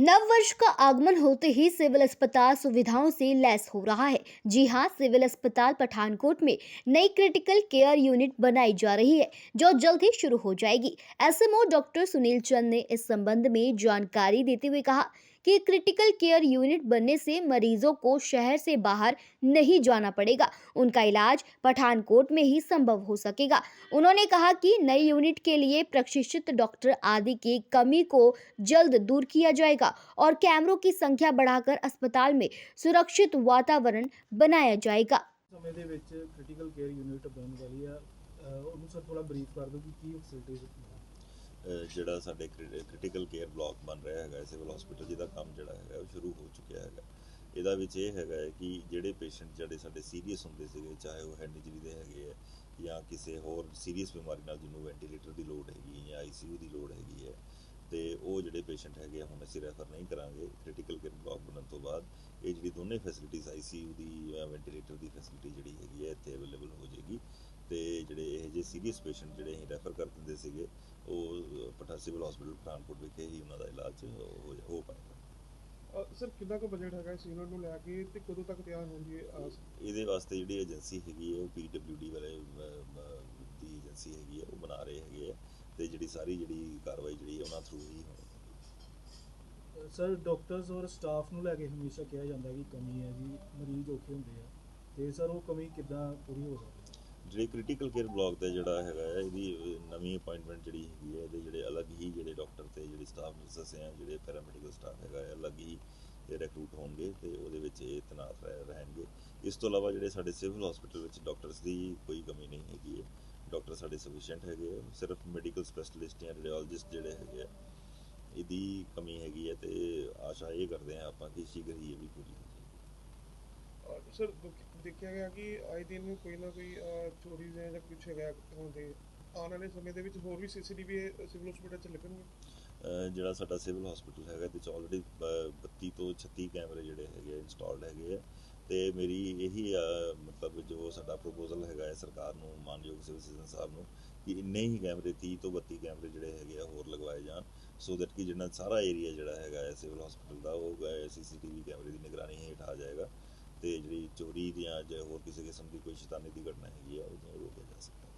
नव वर्ष का आगमन होते ही सिविल अस्पताल सुविधाओं से लैस हो रहा है। जी हाँ सिविल अस्पताल पठानकोट में नई क्रिटिकल केयर यूनिट बनाई जा रही है, जो जल्द ही शुरू हो जाएगी। एसएमओ डॉक्टर सुनील चंद ने इस संबंध में जानकारी देते हुए कहा कि क्रिटिकल केयर यूनिट बनने से मरीजों को शहर से बाहर नहीं जाना पड़ेगा उनका इलाज पठानकोट में ही संभव हो सकेगा उन्होंने कहा कि नई यूनिट के लिए प्रशिक्षित डॉक्टर आदि की कमी को जल्द दूर किया जाएगा और कैमरों की संख्या बढ़ाकर अस्पताल में सुरक्षित वातावरण बनाया जाएगा ਸਮੇਂ ਦੇ ਵਿੱਚ ਕ੍ਰਿਟੀਕਲ ਕੇਅਰ ਯੂਨਿਟ ਬਣਨ ਵਾਲੀ ਆ ਅਹ ਉਹਨੂੰ ਸਰ ਥੋੜਾ ਬਰੀਫ ਕਰ ਦਿਓ ਕਿ ਕੀ ਫੈਸਿਲਿਟੀਜ਼ ਅਹ ਜਿਹੜਾ ਸਾਡੇ ਕ੍ਰਿਟੀਕਲ ਕੇਅਰ ਬਲਾਕ ਬਣ ਰਿਹਾ ਹੈਗਾ ਸਿਵਲ ਹਸਪੀਟਲ ਜਿਹਦਾ ਕੰਮ ਜਿਹੜਾ ਹੈਗਾ ਉਹ ਸ਼ੁਰੂ ਹੋ ਚੁੱਕਿਆ ਹੈਗਾ। ਇਹਦਾ ਵਿੱਚ ਇਹ ਹੈਗਾ ਹੈ ਕਿ ਜਿਹੜੇ ਪੇਸ਼ੈਂਟ ਜਿਹੜੇ ਸਾਡੇ ਸੀਰੀਅਸ ਹੁੰਦੇ ਸੀਗੇ, ਚਾਹੇ ਉਹ ਹੈਡ ਇੰਜਰੀ ਦੇ ਹੈਗੇ ਆ ਜਾਂ ਕਿਸੇ ਹੋਰ ਸੀਰੀਅਸ ਬਿਮਾਰੀ ਨਾਲ ਜਿਹਨੂੰ ਵੈਂਟੀਲੇਟਰ ਦੀ ਲੋੜ ਹੈਗੀ ਜਾਂ ਆਈਸੀਯੂ ਦੀ ਲੋੜ ਹੈਗੀ ਹੈ, ਤੇ ਉਹ ਜਿਹੜੇ ਪੇਸ਼ੈਂਟ ਹੈਗੇ ਆ, ਹੁਣ ਅਸੀਂ ਰੈਫਰ ਨਹੀਂ ਕਰਾਂਗੇ। ਕ੍ਰਿਟੀਕਲ ਕੇਅਰ ਬਲਾਕ ਬਣਨ ਤੋਂ ਬਾਅਦ ਇਹ ਜਿਹੜੀ ਦੋਨੇ ਫੈਸਿਲਿਟੀਜ਼ ਆਈਸੀਯੂ ਦੀ ਜਾਂ ਵੈਂਟੀਲੇਟਰ ਦੀ ਫੈਸਿਲਿਟੀ ਜਿਹੜੀ ਹੈਗੀ ਹੈ, ਇੱਥੇ ਅਵੇਲੇਬਲ ਹੋ ਜਾਏਗੀ। ਤੇ ਜਿਹੜੇ ਇਹ ਜੇ ਸੀਰੀਅਸ ਪੇਸ਼ੈਂਟ ਜਿਹੜੇ ਅਸੀਂ ਰੈਫਰ ਕਰ ਦਿੰਦੇ ਸੀਗੇ ਉਹ ਪਟਾ ਸਿਵਲ ਹਸਪੀਟਲ ਪਠਾਨਕੋਟ ਵਿਖੇ ਹੀ ਉਹਨਾਂ ਦਾ ਇਲਾਜ ਹੋ ਹੋ ਪਾਏਗਾ। ਸਰ ਕਿੰਨਾ ਕੁ ਬਜਟ ਹੈਗਾ ਇਸ ਯੂਨਿਟ ਨੂੰ ਲੈ ਕੇ ਤੇ ਕਦੋਂ ਤੱਕ ਤਿਆਰ ਹੋਣ ਦੀ ਆਸ? ਇਹਦੇ ਵਾਸਤੇ ਜਿਹੜੀ ਏਜੰਸੀ ਹੈਗੀ ਹੈ ਉਹ ਪੀਡਬਲਯੂਡੀ ਵਾਲੇ ਦੀ ਏਜੰਸੀ ਹੈਗੀ ਹੈ ਉਹ ਬਣਾ ਰਹੇ ਹੈਗੇ ਆ ਤੇ ਜਿਹੜੀ ਸਾਰੀ ਜਿਹੜੀ ਕਾਰਵਾਈ ਜਿਹੜੀ ਹੈ ਉਹਨਾਂ ਥਰੂ ਹੀ ਹੋਣੀ। ਸਰ ਡਾਕਟਰਸ ਔਰ ਸਟਾਫ ਨੂੰ ਲੈ ਕੇ ਹਮੇਸ਼ਾ ਕਿਹਾ ਜਾਂਦਾ ਕਿ ਕਮੀ ਹੈ ਜੀ ਮਰੀਜ਼ ਔਖੇ ਹੁੰਦੇ ਆ। ਤੇ ਸਰ ਉਹ ਕਮੀ ਕਿੱਦਾਂ ਪੂਰੀ ਹੋ ਸਕਦੀ ਹੈ? ਜਿਹੜੇ ਕ੍ਰਿਟੀਕਲ ਕੇਅਰ ਬਲਾਕ ਦਾ ਜਿਹੜਾ ਹੈਗਾ ਹੈ ਇਹਦੀ ਨਵੀਂ ਅਪਾਇੰਟਮੈਂਟ ਜਿਹੜੀ ਹੈਗੀ ਹੈ ਇਹਦੇ ਜਿਹੜੇ ਅਲੱਗ ਹੀ ਜਿਹੜੇ ਡਾਕਟਰ ਤੇ ਜਿਹੜੇ ਸਟਾਫ ਨਰਸਸ ਹੈ ਜਿਹੜੇ ਪੈਰਾਮੈਡੀਕਲ ਸਟਾਫ ਹੈਗਾ ਹੈ ਅਲੱਗ ਹੀ ਰਿਕਰੂਟ ਹੋਣਗੇ ਤੇ ਉਹਦੇ ਵਿੱਚ ਇਹ ਤੈਨਾਤ ਰਹਿ- ਰਹਿਣਗੇ। ਇਸ ਤੋਂ ਇਲਾਵਾ ਜਿਹੜੇ ਸਾਡੇ ਸਿਵਲ ਹਸਪੀਟਲ ਵਿੱਚ ਡਾਕਟਰਸ ਦੀ ਕੋਈ ਕਮੀ ਨਹੀਂ ਹੈਗੀ ਹੈ ਡਾਕਟਰ ਸਾਡੇ ਸਫੀਸ਼ੀਐਂਟ ਹੈਗੇ ਆ, ਸਿਰਫ ਮੈਡੀਕਲ ਸਪੈਸ਼ਲਿਸਟ ਜਾਂ ਰੇਡੀਓਲੋਜਿਸਟ ਜਿਹੜੇ ਹੈਗੇ ਆ, ਇਹਦੀ ਕਮੀ ਹੈਗੀ ਹੈ ਤੇ ਆਸ਼ਾ ਇਹ ਕਰਦੇ ਆ ਆਪਾਂ ਕਿ ਸ਼ੀਘਰ ਹੀ ਇਹ ਵੀ ਪੂਰੀ ਹੋ ਜਾਏ ਸਰ ਦੇਖਿਆ ਗਿਆ ਕਿ ਆਏ ਦਿਨ ਕੋਈ ਨਾ ਕੋਈ ਚੋਰੀ ਜਾਂ ਕੁਝ ਹੈਗਾ ਹੁੰਦੇ। ਆਉਣ ਵਾਲੇ ਸਮੇਂ ਦੇ ਵਿੱਚ ਹੋਰ ਵੀ ਸੀਸੀਟੀਵੀ ਸਿਵਲ ਹਸਪੀਟਲ ਚ ਲੱਗਣਗੇ? ਜਿਹੜਾ ਸਾਡਾ ਸਿਵਲ ਹਸਪੀਟਲ ਹੈਗਾ ਤੇ ਚ ਆਲਰੇਡੀ 32 ਤੋਂ 36 ਕੈਮਰੇ ਜਿਹੜੇ ਹੈਗੇ ਇੰਸਟਾਲਡ ਹੈਗੇ ਆ। ਤੇ ਮੇਰੀ ਇਹੀ ਮਤਲਬ ਜੋ ਸਾਡਾ ਪ੍ਰਪੋਜ਼ਲ ਹੈਗਾ ਹੈ ਸਰਕਾਰ ਨੂੰ, ਮਾਨਯੋਗ ਸਿਵਲ ਸਰਜਨ ਸਾਹਿਬ ਨੂੰ, ਕਿ ਇੰਨੇ ਹੀ ਕੈਮਰੇ 30 ਤੋਂ 32 ਕੈਮਰੇ ਜਿਹੜੇ ਹੈਗੇ ਆ ਹੋਰ ਲਗਵਾਏ ਜਾਣ ਸੋ ਦੈਟ ਕਿ ਜਿਹੜਾ ਸਾਰਾ ਏਰੀਆ ਜਿਹੜਾ ਹੈਗਾ ਹੈ ਸਿਵਲ ਹਸਪੀਟਲ ਦਾ, ਉਹ ਸੀਸੀਟੀਵੀ ਕੈਮਰੇ ਦੀ ਨਿਗਰਾਨੀ ਹੇਠ ਆ ਜਾਏਗਾ। ਤੇ ਜਿਹੜੀ ਚੋਰੀ ਦੀਆਂ ਜਾਂ ਹੋਰ ਕਿਸੇ ਕਿਸਮ ਦੀ ਕੋਈ ਸ਼ੈਤਾਨੀ ਦੀ ਘਟਨਾ ਹੈਗੀ ਆ ਉਹਨੂੰ ਰੋਕਿਆ ਜਾ ਸਕਦਾ।